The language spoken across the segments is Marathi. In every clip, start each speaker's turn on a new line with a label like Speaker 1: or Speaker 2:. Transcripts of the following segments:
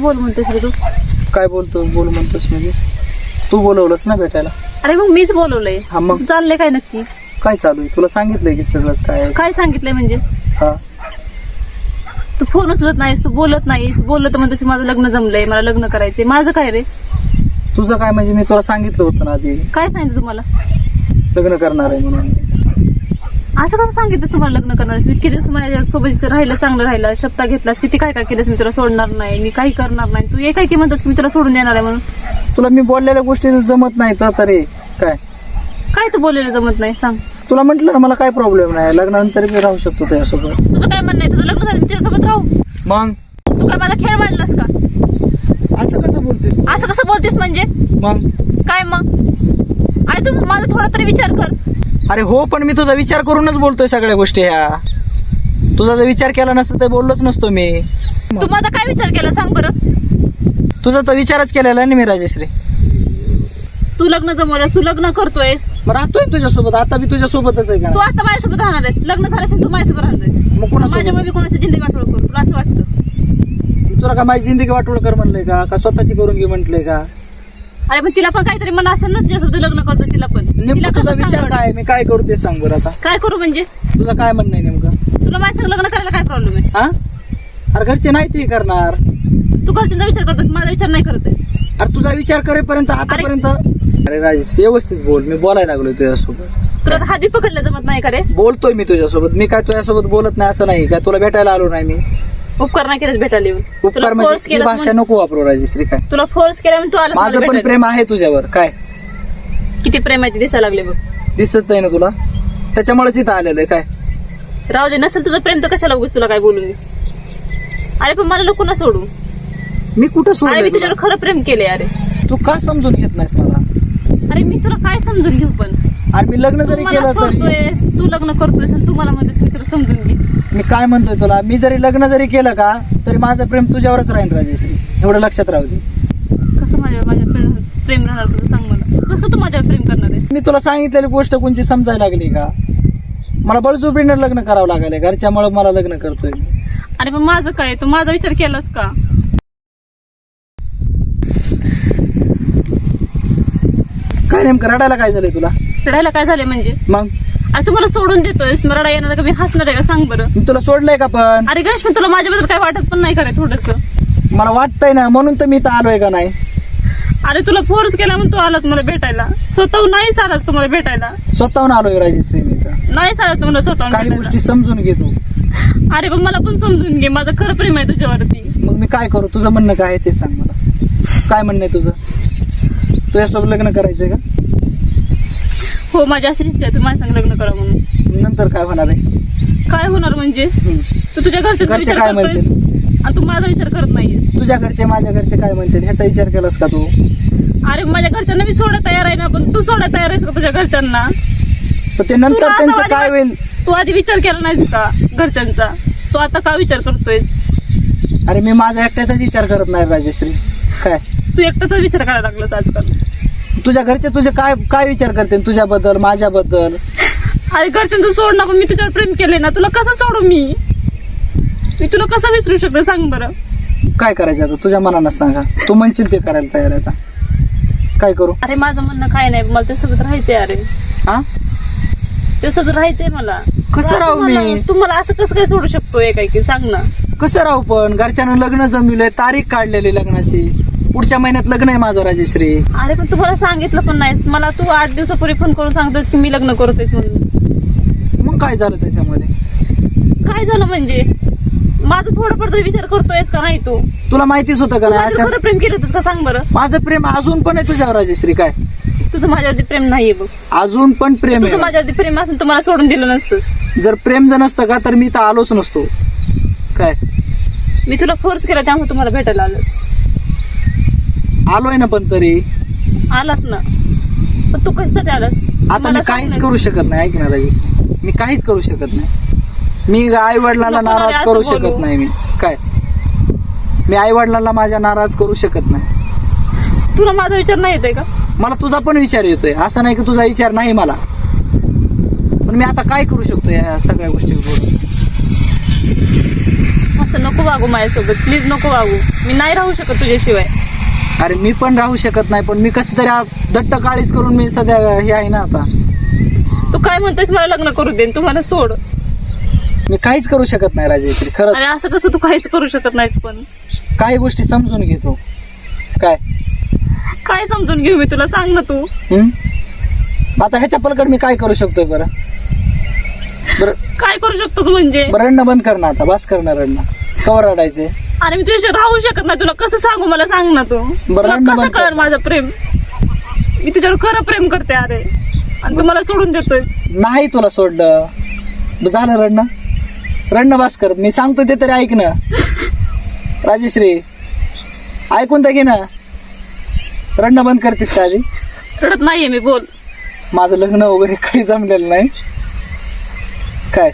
Speaker 1: बोल म्हणतेस रे तू.
Speaker 2: काय बोलतो? बोल म्हणतोस म्हणजे. तू बोलवलंस ना भेटायला.
Speaker 1: अरे मग मीच बोलवलंय.
Speaker 2: हा मग.
Speaker 1: तुझं चाललंय काय नक्की?
Speaker 2: काय चालू आहे? तुला सांगितलंय की सगळंच काय आहे.
Speaker 1: काय सांगितलंय म्हणजे?
Speaker 2: हा.
Speaker 1: तू फोन उचलत नाहीस तू बोलत नाहीस. बोललं तर म्हणतेस माझं लग्न जमलंय मला लग्न करायचंय. माझं काय रे?
Speaker 2: तुझं काय म्हणजे मी तुला सांगितलं होतं ना आधी.
Speaker 1: काय सांगितलं तुम्हाला?
Speaker 2: लग्न करणार आहे म्हणून.
Speaker 1: असं कसं सांगितलं तुम्हाला लग्न करणार मी किती दिवस माझ्या सोबत राहिलं चांगलं राहिलं शब्द घेतलास किती काय काय केलंस मी तुला सोडणार नाही मी काही करणार नाही. तू हे काय की म्हणतोस की मी तुला सोडून देणार आहे म्हणून?
Speaker 2: तुला मी बोललेल्या गोष्टी जमत नाही तर तरी काय?
Speaker 1: काय तू बोललेलं जमत नाही? सांग.
Speaker 2: तुला म्हटलं ना मला काय प्रॉब्लेम नाही. लग्नानंतर मी राहू शकतो त्याच्यासोबत
Speaker 1: तुझं काय म्हणणं आहे? तुझं लग्न झालं मी तुझ्यासोबत राहू.
Speaker 2: मग?
Speaker 1: तू काय माझा खेळ मांडलास का?
Speaker 2: असं कसं बोलतेस तू?
Speaker 1: असं कसं बोलतेस म्हणजे?
Speaker 2: मग?
Speaker 1: काय मग? आणि तू माझा थोडा तरी विचार कर.
Speaker 2: अरे हो पण मी तुझा विचार करूनच बोलतोय सगळ्या गोष्टी ह्या. तुझा जर विचार केला नसता तर बोललोच नसतो मी.
Speaker 1: तू माझा काय विचार केला सांग बरं.
Speaker 2: तुझा तर विचारच केलेला ना मी राजेश्री.
Speaker 1: तू लग्न जमवलंस तू लग्न करतोयस.
Speaker 2: मग राहतोय तुझ्यासोबत आता मी तुझ्यासोबतच आहे
Speaker 1: तू
Speaker 2: का
Speaker 1: आता माझ्यासोबत राहणार आहेस लग्न झाल्याशिवाय तू माझ्यासोबत राहणार आहेस.
Speaker 2: मग
Speaker 1: माझ्यामुळे
Speaker 2: कोणासोबत
Speaker 1: मी कोणाची जिंदगी वाटोळ करू तुला असं वाटतं?
Speaker 2: तुला का माझी जिंदगी वाटोळ कर म्हणलंय का? का स्वतःची करून घे म्हटलंय का?
Speaker 1: अरे पण तिला पण काहीतरी मला असेल ना तिच्यासोबत लग्न करतो तिला पण. तिला
Speaker 2: नेमकं
Speaker 1: कसं
Speaker 2: तुझा विचार काय मी काय करू ते सांग बरं आता?
Speaker 1: काय करू म्हणजे?
Speaker 2: तुझं काय म्हणणं आहे नेमकं?
Speaker 1: तुला माझ्या लग्न करायला काय प्रॉब्लेम आहे?
Speaker 2: हा? अरे घरचे नाही ते करणार.
Speaker 1: तू घरच्यांचा विचार करतोस माझा विचार नाही करतोस.
Speaker 2: अरे तुझा विचार करेपर्यंत आतापर्यंत. अरे राजेश व्यवस्थित बोल मी बोलायला लागलोय तुझ्यासोबत.
Speaker 1: तुला हाती पकडलं जमत नाही का रे?
Speaker 2: बोलतोय मी तुझ्यासोबत. मी काय तुझ्यासोबत बोलत नाही असं नाही. काय तुला भेटायला आलो नाही मी?
Speaker 1: उपकार नाही केलेस भेटायला येऊन
Speaker 2: उपकार
Speaker 1: तुला फोर्स
Speaker 2: म्हणजे ही
Speaker 1: केला
Speaker 2: भाषा नको वापरू राजेश्री काय
Speaker 1: तुला फोर्स केला म्हणून तू आला
Speaker 2: माझं पण प्रेम आहे तुझ्यावर. काय?
Speaker 1: किती प्रेमाची दिसायला लागले बघ.
Speaker 2: दिसत नाही ना तुला? त्याच्यामुळेच इथं आलेलं आहे काय?
Speaker 1: राहू दे नसेल तुझं प्रेम तर कशाला उगस तुला काय बोलून मी? अरे पण मला नको ना सोडू.
Speaker 2: मी कुठं
Speaker 1: अरे मी
Speaker 2: सोडलं
Speaker 1: तुझ्यावर खरं प्रेम केले अरे.
Speaker 2: तू का समजून घेत नाहीस मला?
Speaker 1: अरे मी तुला काय समजून घेऊ पण?
Speaker 2: अरे मी लग्न
Speaker 1: तू
Speaker 2: जरी
Speaker 1: मला
Speaker 2: केलं तरी
Speaker 1: सोडतोय तू लग्न करतोयस आणि तू मला म्हणतोस मी तुला समजून घे.
Speaker 2: मी काय म्हणतोय तुला? मी जरी लग्न जरी केलं का तरी माझं प्रेम तुझ्यावरच राहील राजेश्री. एवढं लक्षात राहू दे.
Speaker 1: कसं माझ्या माझ्या प्रेम प्रेम राहणार तुझं सांग मला. कसं तू माझ्यावर प्रेम करणार आहेस?
Speaker 2: मी तुला सांगितलेली गोष्ट कोणची समजायला लागली का? मला बळजुबरीनं लग्न करावं लागेल घरच्यामुळे मला लग्न करतोय मी.
Speaker 1: अरे पण माझं काय? तू माझा विचार केलास का?
Speaker 2: काय नेमकं? रडायला काय झालंय तुला?
Speaker 1: रडायला काय झालं म्हणजे?
Speaker 2: मग?
Speaker 1: अरे तू मला सोडून देतोयस. मला रडा येणार का? मी हसणार आहे का? सांग बरं.
Speaker 2: मी तुला सोडलंय का पण?
Speaker 1: अरे गणेश पण तुला माझ्याबद्दल काय वाटत पण नाही करे थोडस.
Speaker 2: मला वाटतंय ना म्हणून तर मी इथं आलोय का नाही?
Speaker 1: अरे तुला फोर्स केला म्हणून तू आलास मला भेटायला. स्वतःहून नाहीच आलास तू मला भेटायला.
Speaker 2: स्वतःहून आलोय राजेश्री मी इथं.
Speaker 1: नाहीच आलास तू मला स्वतःहून
Speaker 2: काही
Speaker 1: भेटायला.
Speaker 2: गोष्टी समजून घे तू.
Speaker 1: अरे पण मला पण समजून घे. माझं खरं प्रेम आहे तुझ्यावरती.
Speaker 2: मग मी काय करू? तुझं म्हणणं काय आहे ते सांग मला. काय म्हणणं आहे तुझं? तुझ्यासोबत लग्न करायचंय का?
Speaker 1: हो माझी अशी इच्छा आहे तू माझ्या संग लग्न करा म्हणून.
Speaker 2: नंतर काय होणार आहे?
Speaker 1: काय होणार म्हणजे?
Speaker 2: हम्म.
Speaker 1: तू तुझ्या घरचा
Speaker 2: घरचे
Speaker 1: विचार
Speaker 2: काय
Speaker 1: करतोयस? आणि तू माझा विचार करत नाहीयेस.
Speaker 2: तुझ्या घरचे माझ्या घरचे काय म्हणतील? ह्याचा विचार केलास का तू?
Speaker 1: अरे माझ्या घरच्यांना मी सोडायला तयार आहे ना पण तू सोडायला तयार आहेस का तुझ्या घरच्यांना?
Speaker 2: तर ते नंतर
Speaker 1: तुला असं
Speaker 2: त्यांचं
Speaker 1: वाटलं-
Speaker 2: काय होईल?
Speaker 1: तू आधी विचार केला नाहीस का घरच्यांचा? तू आता का विचार करतोयस?
Speaker 2: अरे मी माझा एकट्याचाच विचार करत नाही राजेश्री. काय?
Speaker 1: तू एकटाच विचार करायला लागलास आजकाल.
Speaker 2: तुझ्या घरचे तुझे काय काय विचार करते तुझ्याबद्दल माझ्याबद्दल?
Speaker 1: अरे घरच्यांचं सोड ना पण मी तुझ्यावर प्रेम केले ना तुला कसं सोडू मी? मी तुला कसं विसरू शकते सांग बरं.
Speaker 2: काय करायचं आता? तुझ्या मनानं सांगा. तू म्हणशील ते करायला तयार आहे आता. काय करू?
Speaker 1: अरे माझं म्हणणं काय नाही मला तुझ्यासोबत राहायचंय अरे.
Speaker 2: हा
Speaker 1: तुझ्यासोबत राहायचंय मला.
Speaker 2: कसं राहू मी?
Speaker 1: तू मला असं कसं काय सोडू शकतोय काय की सांग ना.
Speaker 2: कसं राहू पण? घरच्यानं लग्न जमविलंय तारीख काढलेली लग्नाची. पुढच्या महिन्यात लग्न आहे माझं राजेश्री.
Speaker 1: अरे पण तुम्हाला सांगितलं पण नाहीस. मला तू आठ दिवसापूर्वी फोन करून सांगतोस की मी लग्न करतोयस म्हणून.
Speaker 2: मग काय झालं त्याच्यामध्ये?
Speaker 1: काय झालं म्हणजे? माझं थोडं तरी विचार करतोयस का नाही तू?
Speaker 2: तुला माहितीच होतं का नाही
Speaker 1: माझं
Speaker 2: अशा
Speaker 1: खरं प्रेम केलं होतंस का? सांग बरं.
Speaker 2: माझं प्रेम अजून पण आहे तुझ्यावर राजेश्री काय?
Speaker 1: तुझं माझ्यावरती प्रेम नाहीये बघ.
Speaker 2: अजून पण प्रेम
Speaker 1: तुझं
Speaker 2: आहे
Speaker 1: माझ्यावरती प्रेम असेल तर मला सोडून दिलं नसतंस.
Speaker 2: जर प्रेम जर नसतं का तर मी इथं आलोच नसतो. काय?
Speaker 1: मी तुला फोर्स केला त्यामुळे तुम्हाला भेटायला आलंस.
Speaker 2: आलोय ना पण तरी.
Speaker 1: आलास ना. पण तू कशासाठी आलास?
Speaker 2: आता
Speaker 1: मला
Speaker 2: मी
Speaker 1: सांग
Speaker 2: काहीच
Speaker 1: ना.
Speaker 2: करू शकत नाही ऐक ना राजेश मी काहीच करू शकत नाही. मी आई वडिलांना नाराज
Speaker 1: असं
Speaker 2: करू
Speaker 1: बोलू?
Speaker 2: शकत नाही मी. काय? मी आई वडिलांना माझ्या नाराज करू शकत नाही.
Speaker 1: तुला माझा विचार नाही येतोय का?
Speaker 2: मला तुझा पण विचार येतोय. असं नाही की तुझा विचार नाही मला. पण मी आता काय करू शकतो या सगळ्या गोष्टी
Speaker 1: असं असं नको वागू माझ्यासोबत. प्लीज नको वागू. मी नाही राहू शकत तुझ्याशिवाय.
Speaker 2: अरे मी पण राहू शकत नाही पण मी कसं तरी दट्ट काळीच करून मी सध्या हे आहे ना आता.
Speaker 1: तू काय म्हणतोयस मला लग्न करू दे तू मला सोड.
Speaker 2: मी काहीच करू शकत नाही राजेश्री खरंच.
Speaker 1: आणि असं कसं तू काहीच करू शकत नाहीस पण.
Speaker 2: काही गोष्टी समजून घेतो काय?
Speaker 1: काय समजून घेऊ मी तुला? सांग ना तू?
Speaker 2: आता ह्याच्या पलकड मी काय करू शकतोय बरं? बरं.
Speaker 1: काय करू शकतो तू म्हणजे?
Speaker 2: बरं रडणं बंद कर ना आता. बस करणार रडणं. कवर रडायचे?
Speaker 1: आणि मी तुझ्याशी राहू शकत नाही. तुला कसं सांगू? मला सांग ना तू.
Speaker 2: बरं,
Speaker 1: तुला
Speaker 2: रडणं
Speaker 1: कसं
Speaker 2: बंद कर.
Speaker 1: कळणार माझं प्रेम? मी तुझ्यावर खरं प्रेम करते अरे. आणि तू मला सोडून देतोय
Speaker 2: नाही तुला सोडलं. बरं, झालं रडणं. रडणं बस कर. मी सांगतो ते तरी ऐक ना. राजेश्री ऐकून तर घे ना. रडणं बंद करतेस का आधी?
Speaker 1: रडत नाहीये मी बोल.
Speaker 2: माझं लग्न वगैरे काही जमलेलं नाही. काय?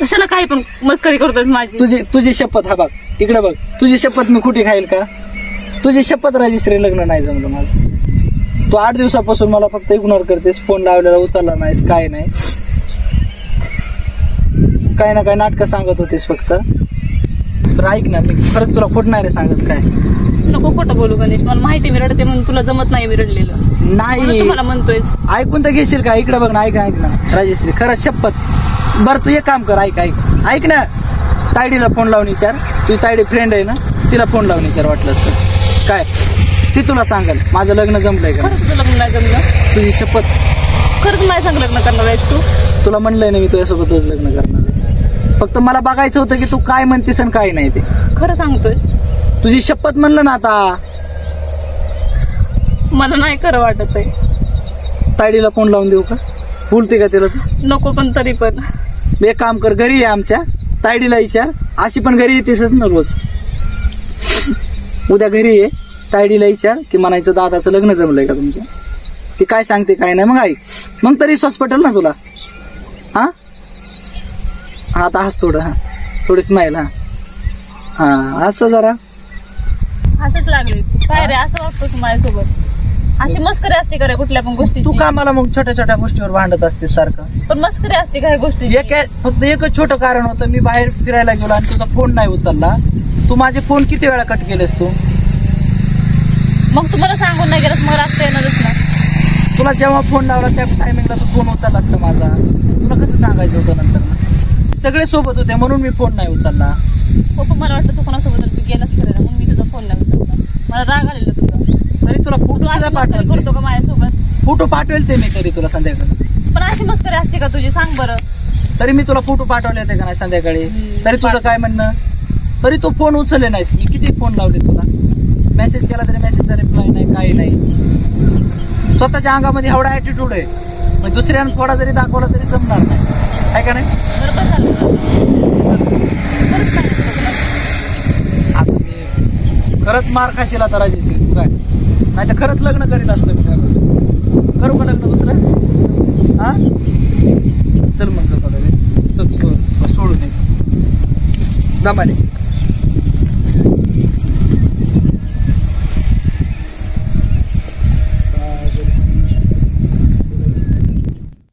Speaker 1: कशाला काही पण मस्करी करतोय माझी?
Speaker 2: तुझी तुझी शपथ हा बघ. इकडे बघ तुझी शपथ मी कुठे खाईल का? तुझी शपथ राजेश्री लग्न नाही जमलं माझं. तू आठ दिवसापासून मला फक्त इग्नोर करतेस फोन लावलेला उचलला नाहीस काय नाही. काय ना काय नाटकं सांगत होतीस फक्त. तर ऐक ना मी खरंच तुला खोट नाही रे सांगत काय.
Speaker 1: नको खोटं बोलू गणेश मला माहिती आहे मी रडते म्हणून तुला जमत नाही मी रडलेलं म्हणून
Speaker 2: नाही
Speaker 1: मला म्हणतोयस
Speaker 2: ऐकून तर घेशील का? इकडे बघ ना ऐक ऐक ना. राजेश्री खरंच शपथ. बरं तू एक काम कर ऐक ऐक. ऐक ना तायडीला फोन लावून विचार. तुझी तायडी फ्रेंड आहे ना तिला फोन लावून विचार वाटलंस तर काय? ती तुला सांगेल माझं लग्न जमलंय का?
Speaker 1: खरं तुझं लग्न नाही जमलं?
Speaker 2: तुझी शपथ.
Speaker 1: खरं तू माझ्या संग लग्न करणार आहेस तू.
Speaker 2: तुला म्हणलंय ना मी तुझ्यासोबतच लग्न करणार आहे. फक्त मला बघायचं होतं की तू काय म्हणतेस आणि काय नाही ते.
Speaker 1: खरं सांगतोयस.
Speaker 2: तुझी शपथ म्हणलं ना आता.
Speaker 1: मला नाही खरं वाटत आहे.
Speaker 2: तायडीला फोन लावून देऊ का? बोलते का तिला तू?
Speaker 1: नको पण तरी पण.
Speaker 2: एक काम कर घरी आहे आमच्या. तायडीला विचार. अशी पण घरी येतेसच ना रोज. उद्या घरी ये तायडीला विचार की म्हणायचं दादाचं लग्न जमलंय का तुमचं? ती काय सांगते काय नाही. मग ऐक मग तरी हॉस्पिटल ना तुला. हा? हां आता हस थोडं हा. थोडी स्माईल हा. हा असं जरा.
Speaker 1: असंच लागले काय रे असं वागतो माझ्यासोबत? अशी मस्करी असते का रे कुठल्या पण
Speaker 2: तू
Speaker 1: गोष्टीची?
Speaker 2: का मला मग छोट्या छोट्या गोष्टीवर भांडत असते सारखं.
Speaker 1: पण मस्करी असते काय गोष्टी
Speaker 2: एक फक्त एकच छोटं कारण होतं मी बाहेर फिरायला गेलो आणि तुझा फोन नाही उचलला. तू माझे फोन किती वेळा कट केलेस तू?
Speaker 1: मग तुम्हाला सांगून नाही गेलं मग रागता येणारच ना
Speaker 2: तुला जेव्हा फोन लावला त्या टायमिंगला तू फोन उचलला असता माझा. तुला कसं सांगायचं होतं नंतर? सगळे सोबत होते म्हणून मी फोन नाही उचलला.
Speaker 1: हो पण मला वाटतं तू कोणासोबत तू गेलाच खरं ना मग मी तुझा फोन नाही उचलला. मला राग आलेला
Speaker 2: तुला फोटो सुद्धा पाठवते.
Speaker 1: करतो का माझ्यासोबत?
Speaker 2: फोटो पाठवेल ते मी तरी तुला संध्याकाळी.
Speaker 1: पण अशी मस्करी असते का तुझी? सांग बरं.
Speaker 2: तरी मी तुला फोटो पाठवले होते का नाही संध्याकाळी?
Speaker 1: हम्म,
Speaker 2: तरी तुझं काय म्हणणं? तरी तू फोन उचलले नाहीस. मी किती फोन लावले तुला? मेसेज केला तरी मेसेजचा रिप्लाय नाही काही नाही. स्वतःच्या अंगामध्ये एवढा ऍटिट्यूड आहे. म्हणजे दुसऱ्यानं थोडा जरी दाखवला तरी जमणार नाही. आहे का नाही?
Speaker 1: बरोबर झालं. खरंच सांगितलं तुला.
Speaker 2: आता मी खरंच मार खाशील आता राजेश. तू काय? नाही तर खरंच लग्न करीत असतो मी त्याबरोबर. करू का लग्न दुसरं हा चल मग बघा लगे. चल सो- सोडून दे दमाने